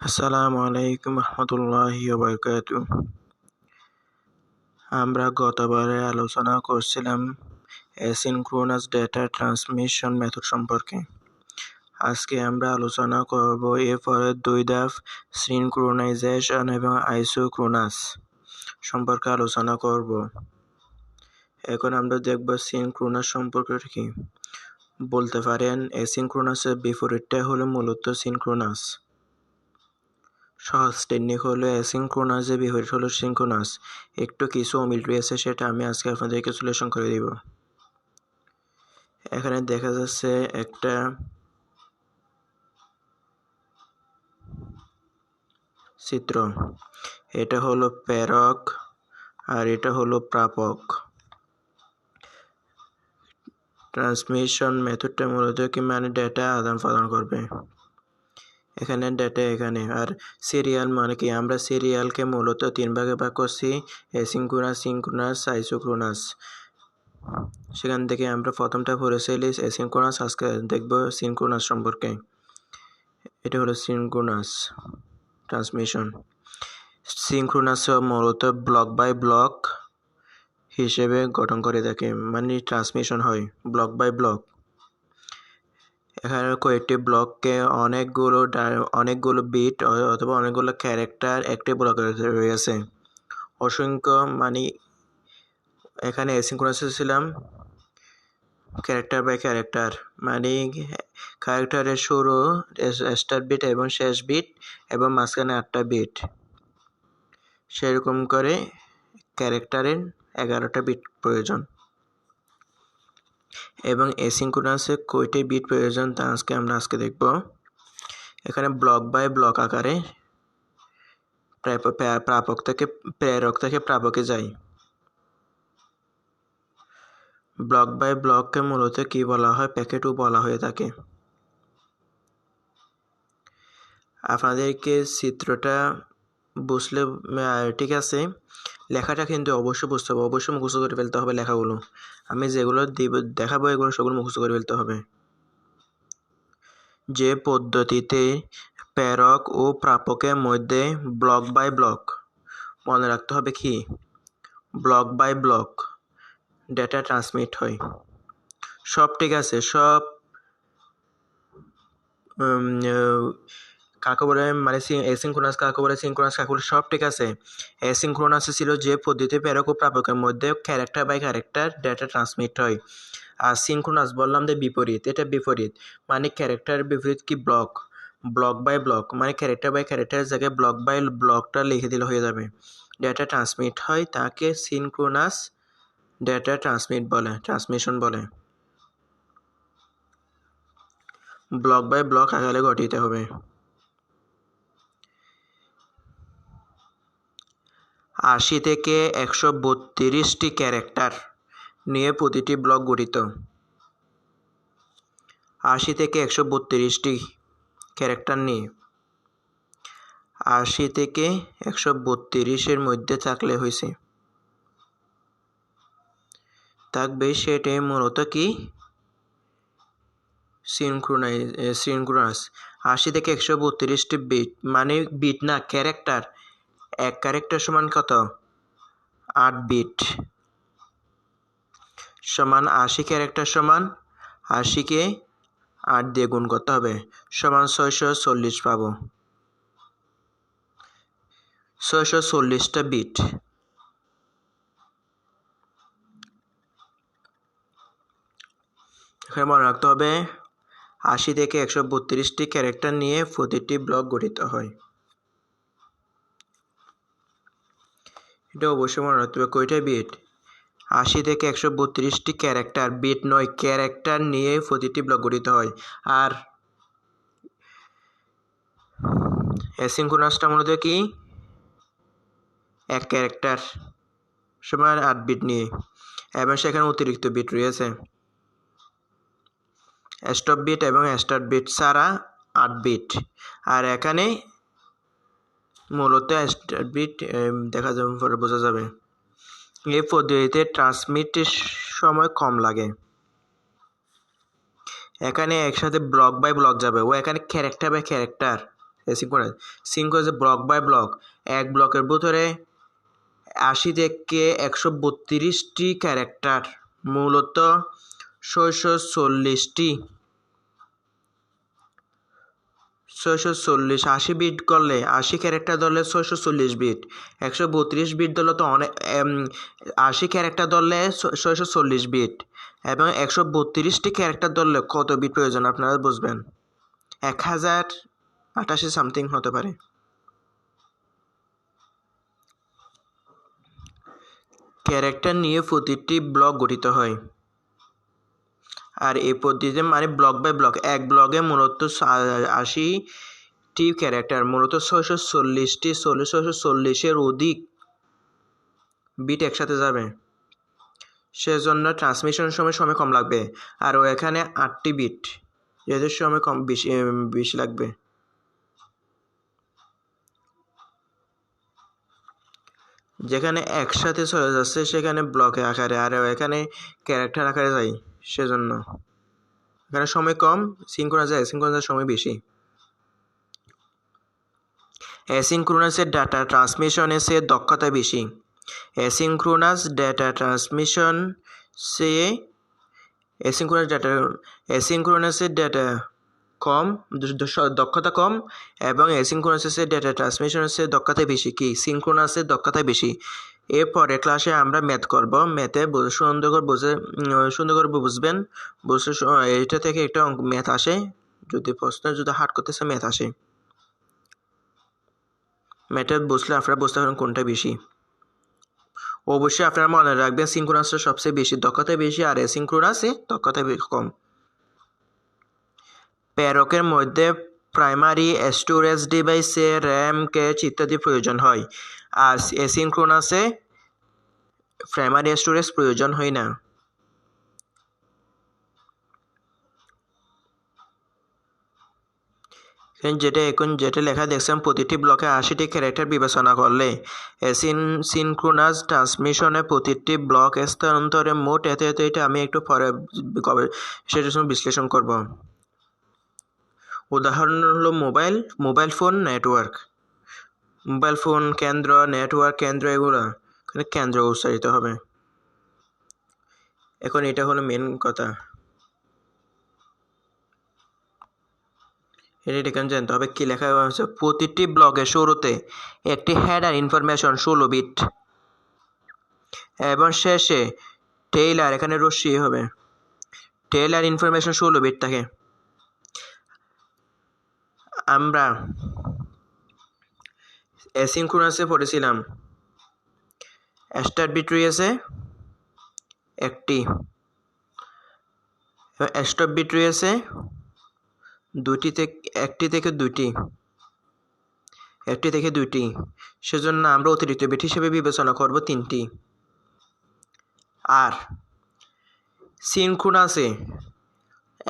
আসসালামু আলাইকুম রহমতুল্লাহি আমরা গতবারে আলোচনা করছিলাম অ্যাসিনক্রোনাস ডেটা ট্রান্সমিশন মেথড সম্পর্কে। আজকে আমরা আলোচনা করব এরপরে দুই ধাপ সিনক্রোনাইজেশন এবং আইসোক্রোনাস সম্পর্কে আলোচনা করব। এখন আমরা দেখব সিনক্রোনাস সম্পর্কে কি। বলতে পারেন অ্যাসিনক্রোনাসের বিপরীতটা হলো মূলত সিনক্রোনাস। সহজ টেকনিক হলো অ্যাসিনক্রোনাস যে বিপরীত হলো সিনক্রোনাস একটু কিছু অমিল রয়েছে সেটা আমি আজকে আপনাদেরকে সলিউশন করে দিব। এখানে দেখা যাচ্ছে একটা চিত্র। এটা হলো প্রেরক আর এটা হলো প্রাপক। ট্রান্সমিশন মেথডটা মূলত কি মানে ডেটা আদান প্রদান করবে। এখানে ডেটা এখানে। আর সিরিয়াল মানে কি? আমরা সিরিয়ালকে মূলত তিন ভাগে ভাগ করছি এসিনক্রোনাস সিনক্রোনাস আইসোক্রোনাস সেখান থেকে আমরা প্রথমটা পড়েছিলি এসিনক্রোনাস আজকে দেখব সিনক্রোনাস সম্পর্কে। এটা হলো সিনক্রোনাস ট্রান্সমিশন সিনক্রোনাস মূলত ব্লক বাই ব্লক হিসেবে গঠন করে থাকে মানে ট্রান্সমিশন হয় ব্লক বাই ব্লক এখানে কয়েকটি ব্লককে অনেকগুলো ডা অনেকগুলো বিট অথবা অনেকগুলো ক্যারেক্টার একটি ব্লকে রয়েছে। অসংখ্য মানে এখানে অ্যাসিনক্রোনাসে ছিলাম ক্যারেক্টার বাই ক্যারেক্টার মানে ক্যারেক্টারের শুরু স্টার্ট বিট এবং শেষ বিট এবং মাঝখানে আটটা বিট সেরকম করে ক্যারেক্টারের এগারোটা বিট প্রয়োজন। এবং এসিনক্রোনাসে কয়টি বিট প্রয়োজন তা আজকে আমরা আজকে দেখব। এখানে ব্লক বাই ব্লক আকারে প্রাপক থেকে, প্রেরক থেকে প্রাপকে যায়। ব্লক বাই ব্লককে মূলত কি বলা হয়? প্যাকেটও বলা হয়ে থাকে। আপনাদেরকে চিত্রটা বুঝলে ঠিক আছে? লেখাটা কিন্তু অবশ্যই বুঝতে হবে, অবশ্যই মুখস্থ করে ফেলতে হবে লেখাগুলো। আমি যেগুলো দিব, দেখাবো, এগুলো সেগুলো মুখস্থ করে ফেলতে হবে। যে পদ্ধতিতে প্রেরক ও প্রাপকের মধ্যে ব্লক বাই ব্লক মনে রাখতে হবে কি? Block by block data transmit হয়। সব ঠিক আছে, সব কাকে বলে মানে এসিনক্রোনাস কাকে বলে বলে সব ঠিক আছে। এসিনক্রোনাসে ছিল যে পদ্ধতি প্রেরক ও প্রাপকের মধ্যে character by character data transmit হয়। আর সিনক্রোনাস বললাম যে বিপরীত, এটা বিপরীত। মানে ক্যারেক্টার বিপরীত কি ব্লক ব্লক বাই ব্লক মানে ক্যারেক্টার বাই ক্যারেক্টারের জায়গায় ব্লক বাই ব্লকটা লিখে দিলে হয়ে যাবে। ডেটা ট্রান্সমিট হয় তাকে সিনক্রোনাস ডেটা ট্রান্সমিট বলে ট্রান্সমিশন বলে। ব্লক বাই ব্লক আকারে গঠিত হবে। আশি থেকে একশো বত্রিশটি ক্যারেক্টার নিয়ে প্রতিটি ব্লক গঠিত। আশি থেকে একশো বত্রিশটি ক্যারেক্টার নিয়ে। আশি থেকে একশো বত্রিশের মধ্যে থাকলে হয়েছে থাকবে সেটাই মূলত কি? সিনক্রোনাইজ সিনক্রোনাস আশি থেকে একশো বত্রিশটি বিট মানে বিট না, ক্যারেক্টার এক ক্যারেক্টার সমান কত? আট বিট সমান আশি ক্যারেক্টার সমান আশিকে আট দিয়ে গুণ করতে হবে। সমান ছয়শো চল্লিশ পাবো। ছয়শো চল্লিশটা বিট এখানে মনে রাখতে হবে, আশি থেকে একশো বত্রিশটি ক্যারেক্টার নিয়ে প্রতিটি ব্লক গঠিত হয়। এটা অবশ্যই মনে রাখতে হবে, কয়টা বিট আশি থেকে একশো বত্রিশটি ক্যারেক্টার বিট নয় ক্যারেক্টার নিয়ে প্রতিটি ব্লক গঠিত হয়। আর অ্যাসিনক্রোনাসটা মূলত কি? এক ক্যারেক্টার সমান আট বিট নিয়ে। এবং সেখানে অতিরিক্ত বিট রয়েছে। স্টপ বিট এবং স্টার্ট বিট ছাড়া আট বিট আর এখানে মূলত স্টার্ট বিট দেখা যাবে পরে বোঝা যাবে। এই পদ্ধতিতে ট্রান্সমিটের সময় কম লাগে। এখানে একসাথে ব্লক বাই ব্লক যাবে। ও এখানে character by character asynchronous synchronous block by block এক ব্লকের ভিতরে আশি থেকে একশো বত্রিশটি ক্যারেক্টার মূলত ছয়শো চল্লিশটি। ছয়শো চল্লিশ, আশি বিট করলে আশি ক্যারেক্টার ধরলে ছয়শো চল্লিশ বিট একশো বত্রিশ বিট ধরলে তো অনেক আশি ক্যারেক্টার ধরলে ছয়শো চল্লিশ বিট এবং একশো বত্রিশটি ক্যারেক্টার ধরলে কত বিট প্রয়োজন আপনারা বুঝবেন? এক হাজার আটাশি সামথিং হতে পারে। ক্যারেক্টার নিয়ে প্রতিটি ব্লক গঠিত হয়। আর এই পদ্ধতিতে মানে ব্লক বাই ব্লক এক ব্লকে মূলত আশিটি ক্যারেক্টার মূলত ছয়শো চল্লিশটি চল্লিশ ছয়শো চল্লিশের অধিক বিট একসাথে যাবে। সেজন্য ট্রান্সমিশন সময় সময় কম লাগবে। আর এখানে আটটি বিট যেহেতু সময় কম বেশি বেশি লাগবে। যেখানে একসাথে চলে যাচ্ছে, সেখানে ব্লকে আকারে আর এখানে ক্যারেক্টার আকারে যায় সেজন্য। এখানে সময় কম সিঙ্ক্রোনাস অ্যাসিঙ্ক্রোনাসের সময় বেশি। অ্যাসিঙ্ক্রোনাসের ডাটা ট্রান্সমিশনে সে দক্ষতা বেশি। অ্যাসিঙ্ক্রোনাস ডেটা ট্রান্সমিশন সে অ্যাসিঙ্ক্রোনাস ডাটা অ্যাসিঙ্ক্রোনাসের ডেটা কম দক্ষতা কম এবং অ্যাসিঙ্ক্রোনাসের ডেটা ট্রান্সমিশনের সে দক্ষতা বেশি, কি? সিঙ্ক্রোনাসের দক্ষতা বেশি। এরপরে ক্লাসে আমরা ম্যাথ করব। ম্যাথে সুন্দর করে বুঝে সুন্দর করে বুঝবেন। বুঝে এটা থেকে একটা অঙ্ক ম্যাথ আসে। যদি প্রশ্ন, যদি হার্ড করতেছে ম্যাথ আসে। ম্যাথে বুঝলে আপনারা বুঝতে পারেন কোনটা বেশি। অবশ্যই আপনারা মনে রাখবেন সিঙ্ক্রোনাসটা সবচেয়ে বেশি দক্ষতা বেশি আর অ্যাসিঙ্ক্রোনাসে দক্ষতা কম। প্যারকের মধ্যে প্রাইমারি স্টোরেজ ডিভাইসে র্যাম ক্যাচ ইত্যাদি প্রয়োজন হয়। আর অ্যাসিনক্রোনাসে প্রাইমারি স্টোরেজ প্রয়োজন হয় না। যেটা এখন যেটা লেখা দেখছেন, প্রতিটি ব্লকে আশিটি ক্যারেক্টার বিবেচনা করলে এসিন সিনক্রোনাস ট্রান্সমিশনে প্রতিটি ব্লক স্থানান্তরে মোট এতে এতে এটা আমি একটু পরে জন্য বিশ্লেষণ করব। উদাহরণ হলো mobile mobile phone network mobile phone, কেন্দ্র নেটওয়ার্ক কেন্দ্র এগুলো। এখানে কেন্দ্র উচ্চারিত হবে। এখন এটা হলো মেন কথা। এটা এখানে জানতে হবে কি লেখা আছে প্রতিটি ব্লগের শুরুতে একটি হেডার ইনফরমেশন ষোলো বিট এবং শেষে টেইলার এখানে রশ্মি হবে। টেইলার ইনফরমেশন ষোলো বিট থাকে। আমরা অ্যাসিনক্রোনাসে পড়েছিলাম। স্টার্ট বিট রয়েছে একটি। স্টপ বিট রয়েছে দুটি থেকে একটি থেকে দুটি একটি থেকে দুটি সেজন্য আমরা অতিরিক্ত বিট হিসেবে বিবেচনা করব তিনটি। আর সিনক্রোনাসে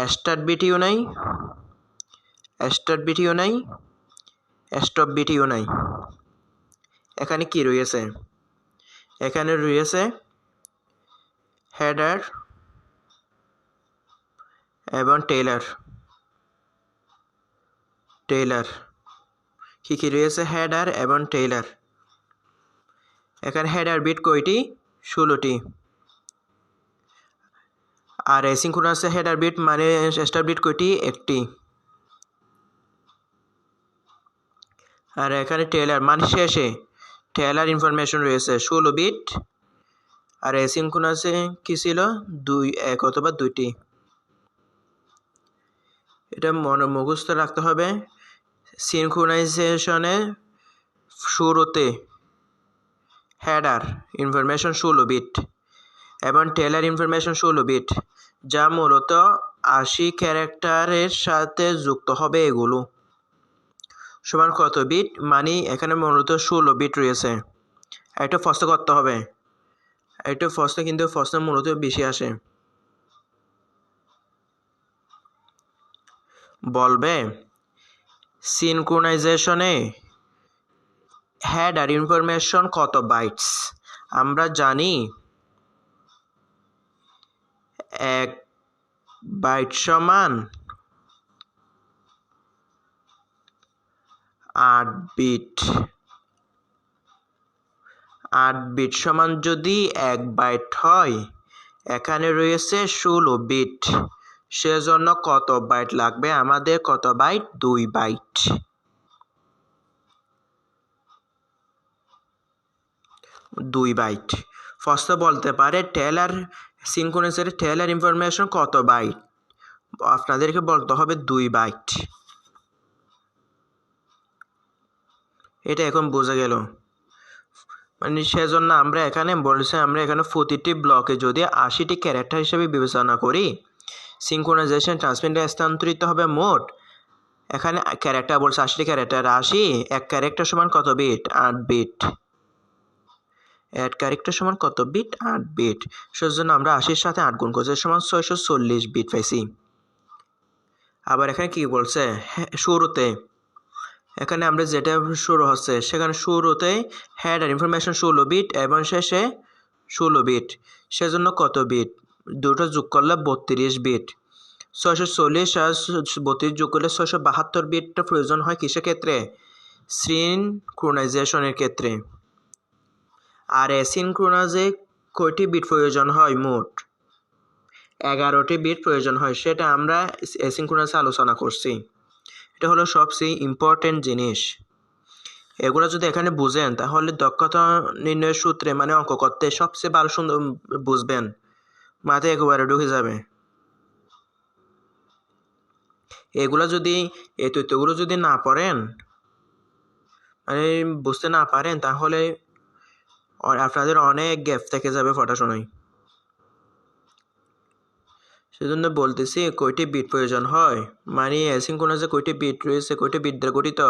স্টার্ট বিটিও নাই। স্টার্ট বিটিও নাই স্টপ বিটিও নাই। এখানে কি রয়েছে? এখানে রয়েছে হেডার এবং টেইলার টেইলার কি কি রয়েছে? হেডার এবং টেইলার এখানে হেডার বিট কয়টি? ষোলোটি। আর অ্যাসিনক্রোনাসে হেডার বিট মানে স্টার বিট কয়টি? একটি। আর এখানে টেলার মানে শেষে টেলার ইনফরমেশন রয়েছে, ষোলো বিট আর অ্যাসিনক্রোনাসে কি ছিল? দুই এক অথবা দুইটি। এটা মনে, মুখস্থ রাখতে হবে। সিনক্রোনাইজেশনে শুরুতে হেডার ইনফরমেশন ষোলো বিট এবং টেলার ইনফরমেশন ষোলো বিট যা মূলত আশি ক্যারেক্টারের সাথে যুক্ত হবে এগুলো। সমান কত বিট মানে এখানে মূলত ষোলো বিট রয়েছে। একটু ফস্ত করতে হবে। একটু ফস্ত কিন্তু ফস্ত মূলত বেশি আসে। বলবে সিনক্রোনাইজেশনে আর ইনফরমেশন কত বাইটস আমরা জানি এক বাইট সমান আট বিট। আট বিট সমান যদি এক বাইট হয়, এখানে রয়েছে ষোলো বিট। সেজন্য কত বাইট লাগবে? আমাদের কত বাইট? দুই বাইট। দুই বাইট। ফার্স্টে বলতে পারে টেলার সিনক্রোনাসের টেলার ইনফরমেশন কত বাইট? আপনাদেরকে বলতে হবে দুই বাইট। এটা এখন বোঝা গেল। মানে সেজন্য আমরা এখানে বলছি আমরা এখানে প্রতিটি ব্লকে যদি আশিটি ক্যারেক্টার হিসেবে বিবেচনা করি সিনক্রোনাইজেশন ট্রান্সমিটার স্থানান্তরিত হবে মোট এখানে ক্যারেক্টার বলছে আশিটি ক্যারেক্টার আশি এক ক্যারেক্টার সমান কত বিট আট বিট এক ক্যারেক্টার সমান কত বিট আট বিট সেজন্য আমরা আশির সাথে আট গুণ করছি সমান ছয়শো চল্লিশ বিট পাইছি। আবার এখানে কি বলছে? হ্যাঁ, শুরুতে এখানে আমরা যেটা শুরু হচ্ছে, সেখানে শুরুতে হেড আর ইনফরমেশন ষোলো বিট এবং শেষে ষোলো বিট সেজন্য কত বিট দুটো যোগ করলে বত্রিশ বিট ছয়শো চল্লিশ আর বত্রিশ যোগ করলে ছয়শো বাহাত্তর বিটটা প্রয়োজন হয় কিসের ক্ষেত্রে? সিনক্রোনাইজেশনের ক্ষেত্রে। আর অ্যাসিনক্রোনাজে কয়টি বিট প্রয়োজন হয়? মোট এগারোটি বিট প্রয়োজন হয়। সেটা আমরা অ্যাসিনক্রোনাসে আলোচনা করছি। এটা হলো সবচেয়ে ইম্পর্টেন্ট জিনিস। এগুলো যদি এখানে বুঝেন, তাহলে দক্ষতা নির্ণয়ের সূত্রে মানে অঙ্ক করতে সবচেয়ে ভালো সুন্দর বুঝবেন। মাথায় একেবারে ঢুকে যাবে। এগুলো যদি, এই তথ্যগুলো যদি না পড়েন মানে বুঝতে না পারেন, তাহলে আপনাদের অনেক গ্যাপ থেকে যাবে পড়াশোনায়। সেজন্য বলতেছি, কয়টি বিট প্রয়োজন হয়? মানে অ্যাসিনক্রোনাসে কয়টি বিট রয়েছে, কয়টি বিট দ্বারা গঠিত?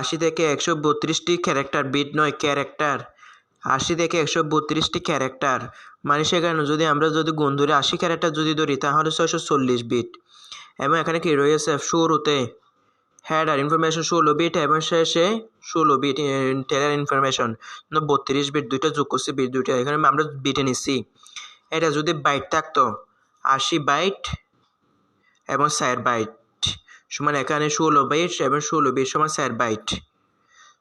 আশি থেকে একশো বত্রিশটি ক্যারেক্টার বিট নয় ক্যারেক্টার আশি থেকে একশো বত্রিশটি ক্যারেক্টার মানে সেখানে যদি আমরা যদি গুণ ধরে, আশি ক্যারেক্টার যদি ধরি, তাহলে ছয়শো চল্লিশ বিট এবং এখানে কি রয়েছে? শুরুতে হেডার ইনফরমেশন ষোলো বিট এবং শেষে ষোলো বিট টেলার ইনফরমেশন বত্রিশ বিট দুইটা যোগ করছি বিট দুইটা। এখানে আমরা বিটে নিচ্ছি এটা যদি বাইট থাকতো আশি বাইট এবং ষাট বাইট সমান এখানে ষোলো বাইট এবং ষোলো বিট সমান ষাট বাইট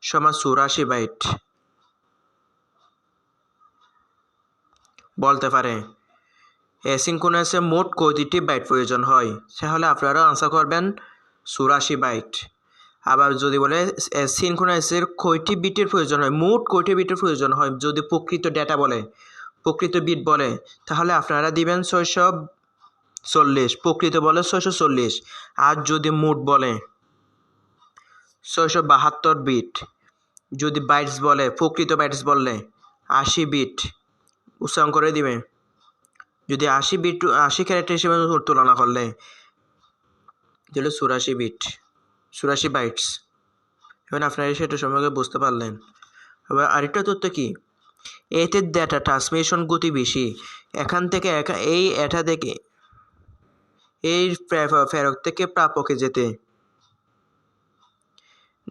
সমান চুরাশি বাইট। বলতে পারে অ্যাসিনক্রোনাসে মোট কয়টি বাইট প্রয়োজন হয়? তাহলে আপনারা আনসার করবেন চুরাশি বাইট। আবার যদি বলে সিনক্রোনাইসের কয়টি বিটের প্রয়োজন হয়? মোট কয়টি বিটের প্রয়োজন হয়? যদি প্রকৃত ডেটা বলে প্রকৃত বিট বলে। তাহলে আপনারা দিবেন ছয়শো চল্লিশ। প্রকৃত বলে ছয়শো চল্লিশ। আর যদি মোট বলে ছয়শো বাহাত্তর বিট, যদি বাইটস বলে, প্রকৃত বাইটস বললে আশি বিট উচ্চারণ করে দিবে। যদি আশি বিট, আশি ক্যারেক্টার হিসেবে তুলনা করলে, তাহলে চুরাশি বিট, চুরাশি বাইটস। এখন আপনারা সেটা সম্পর্কে বুঝতে পারলেন। এবার আরেকটা তথ্য কি? এতে ডেটা ট্রান্সমিশন গতি বেশি। এখান থেকে এই এটা থেকে, এই ফেরত থেকে প্রাপকে যেতে।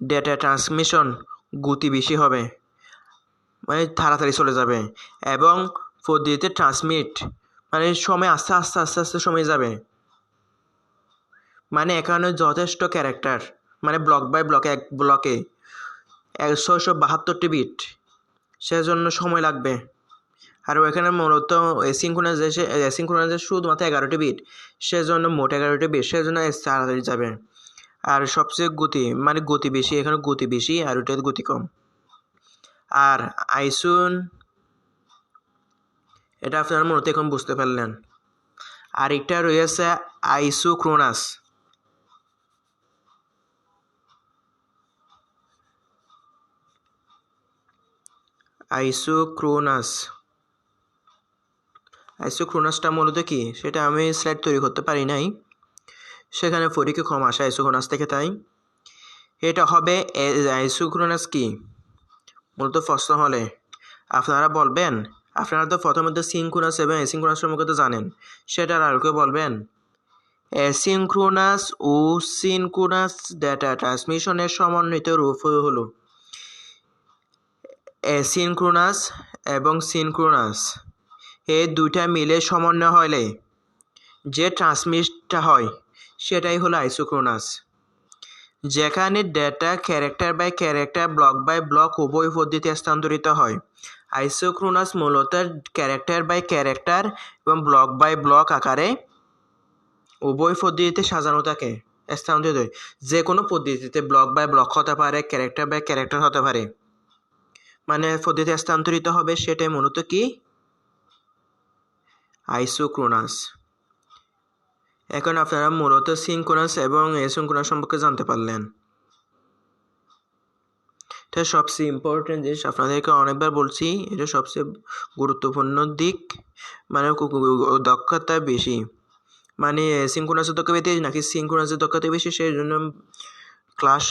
ডেটা ট্রান্সমিশন গতি বেশি হবে। মানে তাড়াতাড়ি চলে যাবে। এবং পদ্ধতিতে ট্রান্সমিট মানে সময় আস্তে আস্তে আস্তে আস্তে সময় যাবে। মানে এখানে যথেষ্ট ক্যারেক্টার মানে ব্লক বাই ব্লকে এক ব্লকে ছয়শো বাহাত্তরটি বিট সেজন্য সময় লাগবে। আর ওইখানে মূলত এসিনক্রোনাইজেশন এসিনক্রোনাইজেশন শুধুমাত্র এগারোটি বিট, সেজন্য মোট এগারোটি বিট, সেজন্য তাড়াতাড়ি যাবে। আর সবচেয়ে গতি মানে গতি বেশি, এখানে গতি বেশি আর ওইটাতে গতি কম। আর আইসুন, এটা আপনারা মূলত এখন বুঝতে পারলেন। আর এটা রয়েছে আইসোক্রোনাস। আইসোক্রোনাস। আইসোক্রোনাসটা মূলত কি? সেটা আমি স্লাইড তৈরি করতে পারি নাই। সেখানে পরীক্ষা কম আসে আইসোক্রোনাস থেকে, তাই? এটা হবে আইসোক্রোনাস কি? মূলত প্রশ্ন হলে, আপনারা বলবেন, আপনারা তো প্রথমত সিনক্রোনাস এবং অ্যাসিনক্রোনাস সম্পর্কে তো জানেন সেটার আর কেউ বলবেন? অ্যাসিনক্রোনাস ও সিনক্রোনাস ডেটা ট্রান্সমিশনের সমন্বিত রূপ হলো অ্যাসিনক্রোনাস এবং সিনক্রোনাস। এই দুইটা মিলে সমন্বয় হলে যে ট্রান্সমিটটা হয়, সেটাই হলো আইসোক্রোনাস। যেখানে data character by character, block by block উভয় পদ্ধতি স্থানান্তরিত হয়। আইসোক্রোনাস মূলত ক্যারেক্টার বাই ক্যারেক্টার এবং ব্লক বাই ব্লক আকারে উভয় পদ্ধতিতে সাজানো থাকে, স্থানান্তরিত হয়। যে কোনো পদ্ধতিতে ব্লক বাই ব্লক হতে পারে, ক্যারেক্টার বাই ক্যারেক্টার হতে পারে। মানে পদ্ধতি স্থানান্তরিত হবে সেটাই মূলত কি? আইসোক্রোনাস। এখন আপনারা মূলত সিনক্রোনাস এবং এসিনক্রোনাস সম্পর্কে জানতে পারলেন। এটা সবচেয়ে ইম্পর্টেন্ট জিনিস, আপনাদেরকে অনেকবার বলছি, এটা সবচেয়ে গুরুত্বপূর্ণ দিক মানে দক্ষতা বেশি। মানে সিনক্রোনাসের দক্ষতা বেশি নাকি সিনক্রোনাসের দক্ষতা বেশি, সেই জন্য ক্লাস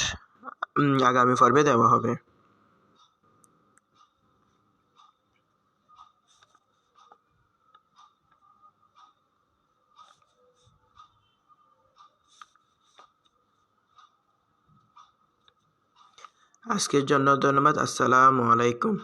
আগামী পর্বে দেওয়া হবে। আজকের জন্য ধন্যবাদ। আসসালামু আলাইকুম।